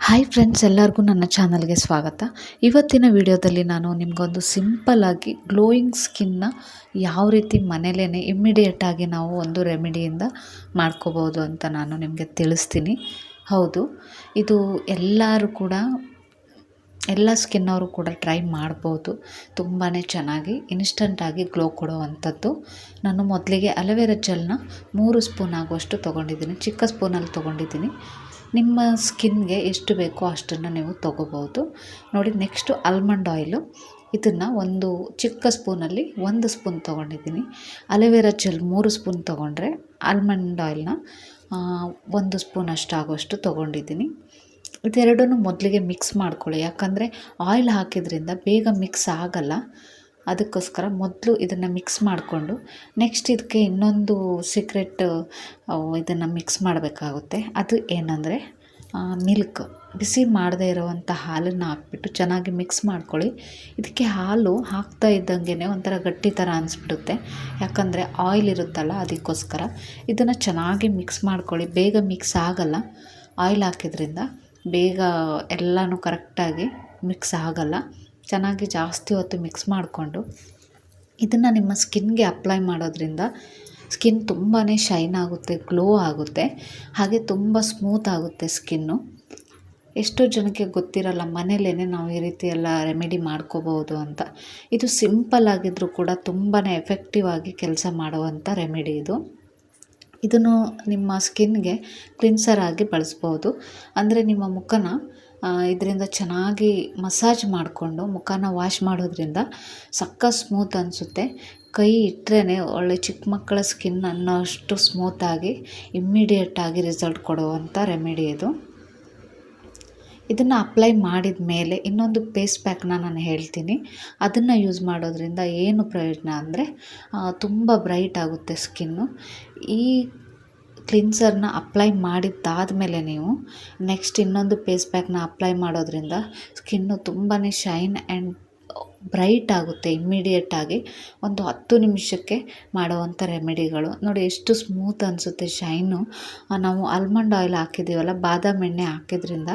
Hi friends ಎಲ್ಲರಿಗೂ ನನ್ನ ಚಾನಲ್ಗೆ ಸ್ವಾಗತ. ಇವತ್ತಿನ ವಿಡಿಯೋದಲ್ಲಿ ನಾನು ನಿಮಗೊಂದು ಸಿಂಪಲ್ಲಾಗಿ ಗ್ಲೋಯಿಂಗ್ ಸ್ಕಿನ್ನ ಯಾವ ರೀತಿ ಮನೇಲೇ ಇಮ್ಮಿಡಿಯೇಟಾಗಿ ನಾವು ಒಂದು ರೆಮಿಡಿಯಿಂದ ಮಾಡ್ಕೋಬೋದು ಅಂತ ನಾನು ನಿಮಗೆ ತಿಳಿಸ್ತೀನಿ. ಹೌದು, ಇದು ಎಲ್ಲರೂ ಕೂಡ, ಎಲ್ಲ ಸ್ಕಿನ್ನವರು ಕೂಡ ಟ್ರೈ ಮಾಡ್ಬೋದು. ತುಂಬಾ ಚೆನ್ನಾಗಿ ಇನ್ಸ್ಟಂಟಾಗಿ ಗ್ಲೋ ಕೊಡುವಂಥದ್ದು. ನಾನು ಮೊದಲಿಗೆ ಅಲೋವೆರಾ ಜೆಲ್ನ ಮೂರು ಸ್ಪೂನ್ ಆಗುವಷ್ಟು ತೊಗೊಂಡಿದ್ದೀನಿ, ಚಿಕ್ಕ ಸ್ಪೂನಲ್ಲಿ ತೊಗೊಂಡಿದ್ದೀನಿ. ನಿಮ್ಮ ಸ್ಕಿನ್ಗೆ ಎಷ್ಟು ಬೇಕೋ ಅಷ್ಟನ್ನು ನೀವು ತೊಗೋಬೋದು. ನೋಡಿ, ನೆಕ್ಸ್ಟು ಆಲ್ಮಂಡ್ ಆಯಿಲು. ಇದನ್ನು ಒಂದು ಚಿಕ್ಕ ಸ್ಪೂನಲ್ಲಿ ಒಂದು ಸ್ಪೂನ್ ತೊಗೊಂಡಿದ್ದೀನಿ. ಅಲೋವೆರಾ ಜೆಲ್ ಮೂರು ಸ್ಪೂನ್ ತೊಗೊಂಡ್ರೆ ಆಲ್ಮಂಡ್ ಆಯಿಲ್ನ ಒಂದು ಸ್ಪೂನ್ ಅಷ್ಟು ಆಗೋಷ್ಟು ತೊಗೊಂಡಿದ್ದೀನಿ. ಇದೆರಡನ್ನೂ ಮೊದಲಿಗೆ ಮಿಕ್ಸ್ ಮಾಡ್ಕೊಳ್ಳಿ. ಯಾಕಂದರೆ ಆಯಿಲ್ ಹಾಕಿದ್ರಿಂದ ಬೇಗ ಮಿಕ್ಸ್ ಆಗಲ್ಲ. ಅದಕ್ಕೋಸ್ಕರ ಮೊದಲು ಇದನ್ನು ಮಿಕ್ಸ್ ಮಾಡಿಕೊಂಡು ನೆಕ್ಸ್ಟ್ ಇದಕ್ಕೆ ಇನ್ನೊಂದು ಸೀಕ್ರೆಟ್ ಇದನ್ನು ಮಿಕ್ಸ್ ಮಾಡಬೇಕಾಗುತ್ತೆ. ಅದು ಏನಂದರೆ ಮಿಲ್ಕ್ ಬಿಸಿ ಮಾಡದೇ ಇರುವಂಥ ಹಾಲನ್ನು ಹಾಕ್ಬಿಟ್ಟು ಚೆನ್ನಾಗಿ ಮಿಕ್ಸ್ ಮಾಡ್ಕೊಳ್ಳಿ. ಇದಕ್ಕೆ ಹಾಲು ಹಾಕ್ತಾ ಇದ್ದಂಗೆ ಒಂಥರ ಗಟ್ಟಿ ಥರ ಅನಿಸ್ಬಿಡುತ್ತೆ. ಯಾಕಂದರೆ ಆಯಿಲ್ ಇರುತ್ತಲ್ಲ ಅದಕ್ಕೋಸ್ಕರ. ಇದನ್ನು ಚೆನ್ನಾಗಿ ಮಿಕ್ಸ್ ಮಾಡ್ಕೊಳ್ಳಿ. ಬೇಗ ಮಿಕ್ಸ್ ಆಗಲ್ಲ. ಆಯಿಲ್ ಹಾಕಿದ್ರಿಂದ ಬೇಗ ಎಲ್ಲನೂ ಕರೆಕ್ಟಾಗಿ ಮಿಕ್ಸ್ ಆಗಲ್ಲ. ಚೆನ್ನಾಗಿ ಜಾಸ್ತಿ ಹೊತ್ತು ಮಿಕ್ಸ್ ಮಾಡಿಕೊಂಡು ಇದನ್ನು ನಿಮ್ಮ ಸ್ಕಿನ್ಗೆ ಅಪ್ಲೈ ಮಾಡೋದ್ರಿಂದ ಸ್ಕಿನ್ ತುಂಬಾ ಶೈನ್ ಆಗುತ್ತೆ, ಗ್ಲೋ ಆಗುತ್ತೆ, ಹಾಗೆ ತುಂಬ ಸ್ಮೂತ್ ಆಗುತ್ತೆ ಸ್ಕಿನ್ನು. ಎಷ್ಟೋ ಜನಕ್ಕೆ ಗೊತ್ತಿರಲ್ಲ ಮನೇಲೇ ನಾವು ಈ ರೀತಿ ಎಲ್ಲ ರೆಮಿಡಿ ಮಾಡ್ಕೋಬೋದು ಅಂತ. ಇದು ಸಿಂಪಲ್ ಆಗಿದ್ದರೂ ಕೂಡ ತುಂಬಾ ಎಫೆಕ್ಟಿವ್ ಆಗಿ ಕೆಲಸ ಮಾಡುವಂಥ ರೆಮಿಡಿ ಇದು. ಇದನ್ನು ನಿಮ್ಮ ಸ್ಕಿನ್ಗೆ ಕ್ಲಿನ್ಸರ್ ಆಗಿ ಬಳಸ್ಬೋದು. ಅಂದರೆ ನಿಮ್ಮ ಮುಖನ ಇದರಿಂದ ಚೆನ್ನಾಗಿ ಮಸಾಜ್ ಮಾಡಿಕೊಂಡು ಮುಖನ ವಾಶ್ ಮಾಡೋದ್ರಿಂದ ಸಕ್ಕ ಸ್ಮೂತ್ ಅನಿಸುತ್ತೆ. ಕೈ ಇಟ್ಟರೆ ಒಳ್ಳೆ ಚಿಕ್ಕ ಮಕ್ಕಳ ಸ್ಕಿನ್ ಅನ್ನೋ ಅಷ್ಟು ಸ್ಮೂತಾಗಿ ಇಮ್ಮಿಡಿಯೇಟಾಗಿ ರಿಸಲ್ಟ್ ಕೊಡುವಂಥ ರೆಮಿಡಿ ಇದು. ಇದನ್ನು ಅಪ್ಲೈ ಮಾಡಿದ ಮೇಲೆ ಇನ್ನೊಂದು ಪೇಸ್ ಪ್ಯಾಕ್ನ ನಾನು ಹೇಳ್ತೀನಿ. ಅದನ್ನು ಯೂಸ್ ಮಾಡೋದ್ರಿಂದ ಏನು ಪ್ರಯೋಜನ ಅಂದರೆ ತುಂಬ ಬ್ರೈಟ್ ಆಗುತ್ತೆ ಸ್ಕಿನ್ನು ಈ ಕ್ಲಿನ್ಸರ್ನ ಅಪ್ಲೈ ಮಾಡಿದ್ದಾದಮೇಲೆ ನೀವು ನೆಕ್ಸ್ಟ್ ಇನ್ನೊಂದು ಫೇಸ್ ಪ್ಯಾಕ್ನ ಅಪ್ಲೈ ಮಾಡೋದ್ರಿಂದ ಸ್ಕಿನ್ನು ತುಂಬಾ ಶೈನ್ ಆ್ಯಂಡ್ ಬ್ರೈಟ್ ಆಗುತ್ತೆ ಇಮ್ಮಿಡಿಯೇಟಾಗಿ ಒಂದು ಹತ್ತು ನಿಮಿಷಕ್ಕೆ ಮಾಡುವಂಥ ರೆಮಿಡಿಗಳು ನೋಡಿ, ಎಷ್ಟು ಸ್ಮೂತ್ ಅನಿಸುತ್ತೆ ಶೈನು ನಾವು ಆಲ್ಮಂಡ್ ಆಯಿಲ್ ಹಾಕಿದ್ದೀವಲ್ಲ, ಬಾದಾಮಿ ಎಣ್ಣೆ ಹಾಕಿದ್ರಿಂದ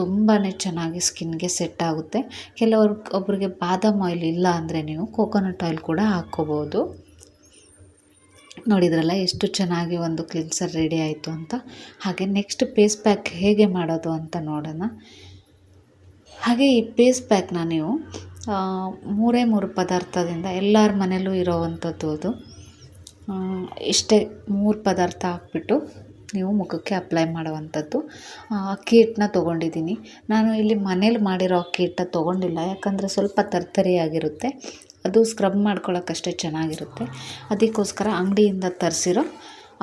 ತುಂಬಾ ಚೆನ್ನಾಗಿ ಸ್ಕಿನ್ಗೆ ಸೆಟ್ ಆಗುತ್ತೆ. ಕೆಲವ್ರು ಒಬ್ಬರಿಗೆ ಬಾದಾಮ್ ಆಯಿಲ್ ಇಲ್ಲ ಅಂದರೆ ನೀವು ಕೋಕೋನಟ್ ಆಯಿಲ್ ಕೂಡ ಹಾಕ್ಕೋಬೋದು. ನೋಡಿದ್ರಲ್ಲ, ಎಷ್ಟು ಚೆನ್ನಾಗಿ ಒಂದು ಕ್ಲಿನ್ಸರ್ ರೆಡಿ ಆಯಿತು ಅಂತ. ಹಾಗೆ ನೆಕ್ಸ್ಟ್ ಪೇಸ್ ಪ್ಯಾಕ್ ಹೇಗೆ ಮಾಡೋದು ಅಂತ ನೋಡೋಣ. ಹಾಗೆ ಈ ಪೇಸ್ ಪ್ಯಾಕ್ನ ನೀವು ಮೂರೇ ಮೂರು ಪದಾರ್ಥದಿಂದ ಎಲ್ಲರ ಮನೆಯಲ್ಲೂ ಇರೋವಂಥದ್ದು ಅದು. ಇಷ್ಟೇ ಮೂರು ಪದಾರ್ಥ ಹಾಕ್ಬಿಟ್ಟು ನೀವು ಮುಖಕ್ಕೆ ಅಪ್ಲೈ ಮಾಡುವಂಥದ್ದು. ಅಕ್ಕಿ ಹಿಟ್ಟನ್ನ ತೊಗೊಂಡಿದ್ದೀನಿ. ನಾನು ಇಲ್ಲಿ ಮನೇಲಿ ಮಾಡಿರೋ ಅಕ್ಕಿ ಹಿಟ್ಟ ತೊಗೊಂಡಿಲ್ಲ. ಯಾಕಂದರೆ ಸ್ವಲ್ಪ ತರ್ತರಿಯಾಗಿರುತ್ತೆ. ಅದು ಸ್ಕ್ರಬ್ ಮಾಡ್ಕೊಳ್ಳೋಕ್ಕಷ್ಟೇ ಚೆನ್ನಾಗಿರುತ್ತೆ. ಅದಕ್ಕೋಸ್ಕರ ಅಂಗಡಿಯಿಂದ ತರಿಸಿರೋ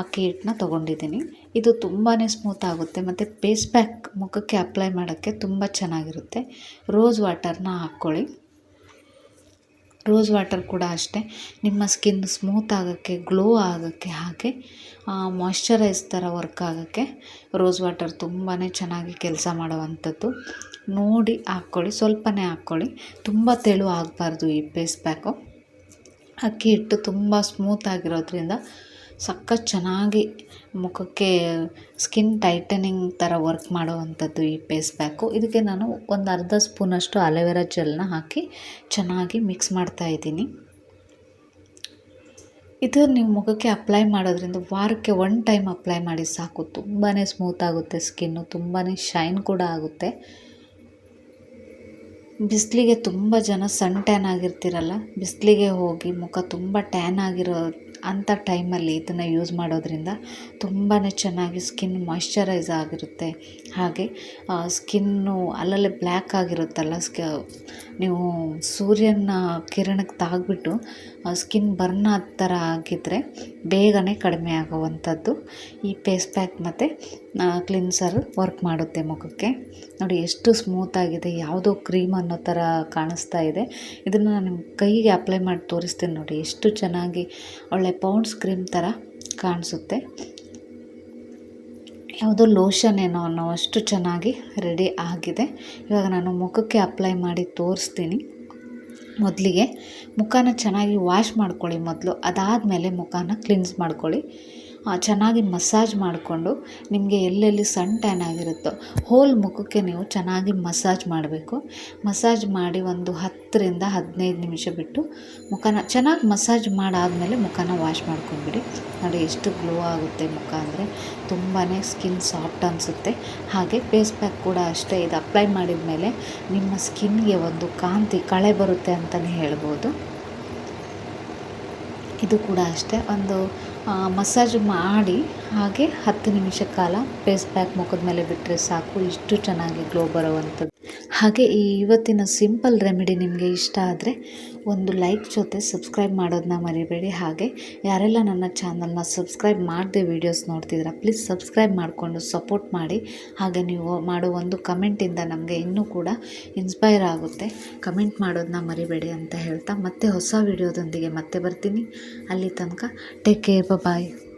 ಅಕ್ಕಿ ಹಿಟ್ಟನ್ನ ತೊಗೊಂಡಿದ್ದೀನಿ. ಇದು ತುಂಬಾ ಸ್ಮೂತ್ ಆಗುತ್ತೆ ಮತ್ತು ಪೇಸ್ ಪ್ಯಾಕ್ ಮುಖಕ್ಕೆ ಅಪ್ಲೈ ಮಾಡೋಕ್ಕೆ ತುಂಬ ಚೆನ್ನಾಗಿರುತ್ತೆ. ರೋಸ್ ವಾಟರ್ನ ಹಾಕ್ಕೊಳ್ಳಿ. ರೋಸ್ ವಾಟರ್ ಕೂಡ ಅಷ್ಟೇ. ನಿಮ್ಮ ಸ್ಕಿನ್ ಸ್ಮೂತ್ ಆಗೋಕ್ಕೆ ಗ್ಲೋ ಆಗೋಕ್ಕೆ ಹಾಗೆ ಮಾಯ್ಶ್ಚರೈಸ್ ಥರ ವರ್ಕ್ ಆಗೋಕ್ಕೆ ರೋಸ್ ವಾಟರ್ ತುಂಬಾ ಚೆನ್ನಾಗಿ ಕೆಲಸ ಮಾಡುವಂಥದ್ದು. ನೋಡಿ ಹಾಕ್ಕೊಳ್ಳಿ, ಸ್ವಲ್ಪನೇ ಹಾಕ್ಕೊಳ್ಳಿ. ತುಂಬ ತೆಳು ಆಗಬಾರ್ದು ಈ ಪೇಸ್ ಪ್ಯಾಕು. ಅಕ್ಕಿ ಹಿಟ್ಟು ತುಂಬ ಸ್ಮೂತ್ ಆಗಿರೋದ್ರಿಂದ ಸಖತ್ ಚೆನ್ನಾಗಿ ಮುಖಕ್ಕೆ ಸ್ಕಿನ್ ಟೈಟನಿಂಗ್ ಥರ ವರ್ಕ್ ಮಾಡುವಂಥದ್ದು ಈ ಪೇಸ್ ಪ್ಯಾಕು. ಇದಕ್ಕೆ ನಾನು ಒಂದು ಅರ್ಧ ಸ್ಪೂನಷ್ಟು ಅಲೋವೆರಾ ಜೆಲ್ನ ಹಾಕಿ ಚೆನ್ನಾಗಿ ಮಿಕ್ಸ್ ಮಾಡ್ತಾಯಿದ್ದೀನಿ ಇದು ನೀವು ಮುಖಕ್ಕೆ ಅಪ್ಲೈ ಮಾಡೋದ್ರಿಂದ ವಾರಕ್ಕೆ ಒನ್ ಟೈಮ್ ಅಪ್ಲೈ ಮಾಡಿ ಸಾಕು. ತುಂಬಾ ಸ್ಮೂತ್ ಆಗುತ್ತೆ ಸ್ಕಿನ್ನು ತುಂಬಾ ಶೈನ್ ಕೂಡ ಆಗುತ್ತೆ. ಬಿಸಿಲಿಗೆ ತುಂಬ ಜನ ಸನ್ ಟ್ಯಾನ್ ಆಗಿರ್ತೀರಲ್ಲ, ಬಿಸಿಲಿಗೆ ಹೋಗಿ ಮುಖ ತುಂಬ ಟ್ಯಾನ್ ಆಗಿರೋ ಅಂಥ ಟೈಮಲ್ಲಿ ಇದನ್ನು ಯೂಸ್ ಮಾಡೋದ್ರಿಂದ ತುಂಬಾ ಚೆನ್ನಾಗಿ ಸ್ಕಿನ್ ಮಾಯ್ಶ್ಚರೈಸ್ ಆಗಿರುತ್ತೆ. ಹಾಗೆ ಸ್ಕಿನ್ನು ಅಲ್ಲಲ್ಲಿ ಬ್ಲ್ಯಾಕ್ ಆಗಿರುತ್ತಲ್ಲ ಸ್ಕ ನೀವು ಸೂರ್ಯನ ಕಿರಣಕ್ಕೆ ತಾಗ್ಬಿಟ್ಟು ಸ್ಕಿನ್ ಬರ್ನ್ ಆದ ಥರ ಆಗಿದ್ದರೆ ಬೇಗನೆ ಕಡಿಮೆ ಆಗುವಂಥದ್ದು. ಈ ಫೇಸ್ ಪ್ಯಾಕ್ ಮತ್ತು ಕ್ಲಿನ್ಸರ್ ವರ್ಕ್ ಮಾಡುತ್ತೆ ಮುಖಕ್ಕೆ. ನೋಡಿ, ಎಷ್ಟು ಸ್ಮೂತಾಗಿದೆ ಯಾವುದೋ ಕ್ರೀಮ್ ಅನ್ನೋ ಥರ ಕಾಣಿಸ್ತಾ ಇದೆ. ಇದನ್ನು ನಾನು ಕೈಗೆ ಅಪ್ಲೈ ಮಾಡಿ ತೋರಿಸ್ತೀನಿ ನೋಡಿ. ಎಷ್ಟು ಚೆನ್ನಾಗಿ ಒಳ್ಳೆ ಪೌಂಡ್ಸ್ ಕ್ರೀಮ್ ಥರ ಕಾಣಿಸುತ್ತೆ. ಯಾವುದೋ ಲೋಷನ್ ಏನೋ ಅನ್ನೋ ಅಷ್ಟು ಚೆನ್ನಾಗಿ ರೆಡಿ ಆಗಿದೆ. ಇವಾಗ ನಾನು ಮುಖಕ್ಕೆ ಅಪ್ಲೈ ಮಾಡಿ ತೋರಿಸ್ತೀನಿ. ಮೊದಲಿಗೆ ಮುಖನ ಚೆನ್ನಾಗಿ ವಾಶ್ ಮಾಡ್ಕೊಳ್ಳಿ ಮೊದಲು. ಅದಾದಮೇಲೆ ಮುಖನ ಕ್ಲಿನ್ಸ್ ಮಾಡ್ಕೊಳ್ಳಿ. ಚೆನ್ನಾಗಿ ಮಸಾಜ್ ಮಾಡಿಕೊಂಡು ನಿಮಗೆ ಎಲ್ಲೆಲ್ಲಿ ಸನ್ ಟ್ಯಾನ್ ಆಗಿರುತ್ತೋ ಹೋಲ್ ಮುಖಕ್ಕೆ ನೀವು ಚೆನ್ನಾಗಿ ಮಸಾಜ್ ಮಾಡಬೇಕು. ಮಸಾಜ್ ಮಾಡಿ ಒಂದು ಹತ್ತರಿಂದ ಹದಿನೈದು ನಿಮಿಷ ಬಿಟ್ಟು ಮುಖನ ಚೆನ್ನಾಗಿ ಮಸಾಜ್ ಮಾಡಾದಮೇಲೆ ಮುಖನ ವಾಶ್ ಮಾಡ್ಕೊಂಡ್ಬಿಡಿ. ನೋಡಿ ಎಷ್ಟು ಗ್ಲೋ ಆಗುತ್ತೆ ಮುಖ ಅಂದರೆ ತುಂಬಾ ಸ್ಕಿನ್ ಸಾಫ್ಟ್ ಅನಿಸುತ್ತೆ. ಹಾಗೆ ಫೇಸ್ ಪ್ಯಾಕ್ ಕೂಡ ಅಷ್ಟೇ ಇದು ಅಪ್ಲೈ ಮಾಡಿದ ಮೇಲೆ ನಿಮ್ಮ ಸ್ಕಿನ್ಗೆ ಒಂದು ಕಾಂತಿ ಕಳೆ ಬರುತ್ತೆ ಅಂತಲೇ ಹೇಳ್ಬೋದು. ಇದು ಕೂಡ ಅಷ್ಟೇ ಒಂದು ಮಸಾಜ್ ಮಾಡಿ ಹಾಗೆ ಹತ್ತು ನಿಮಿಷ ಕಾಲ ಫೇಸ್ ಪ್ಯಾಕ್ ಮುಖದ ಮೇಲೆ ಬಿಟ್ಟರೆ ಸಾಕು, ಇಷ್ಟು ಚೆನ್ನಾಗಿ ಗ್ಲೋ ಬರುವಂಥದ್ದು. ಹಾಗೆ ಈ ಇವತ್ತಿನ ಸಿಂಪಲ್ ರೆಮಿಡಿ ನಿಮಗೆ ಇಷ್ಟ ಆದರೆ ಒಂದು ಲೈಕ್ ಜೊತೆ ಸಬ್ಸ್ಕ್ರೈಬ್ ಮಾಡೋದನ್ನ ಮರಿಬೇಡಿ. ಹಾಗೆ ಯಾರೆಲ್ಲ ನನ್ನ ಚಾನಲ್ನ ಸಬ್ಸ್ಕ್ರೈಬ್ ಮಾಡದೆ ವೀಡಿಯೋಸ್ ನೋಡ್ತಿದ್ದೀರಾ ಪ್ಲೀಸ್ ಸಬ್ಸ್ಕ್ರೈಬ್ ಮಾಡಿಕೊಂಡು ಸಪೋರ್ಟ್ ಮಾಡಿ. ಹಾಗೆ ನೀವು ಮಾಡೋ ಒಂದು ಕಮೆಂಟಿಂದ ನಮಗೆ ಇನ್ನೂ ಕೂಡ ಇನ್ಸ್ಪೈರ್ ಆಗುತ್ತೆ. ಕಮೆಂಟ್ ಮಾಡೋದನ್ನ ಮರಿಬೇಡಿ ಅಂತ ಹೇಳ್ತಾ ಮತ್ತೆ ಹೊಸ ವೀಡಿಯೋದೊಂದಿಗೆ ಮತ್ತೆ ಬರ್ತೀನಿ. ಅಲ್ಲಿ ತನಕ ಟೇಕ್ ಕೇರ್ Bye bye.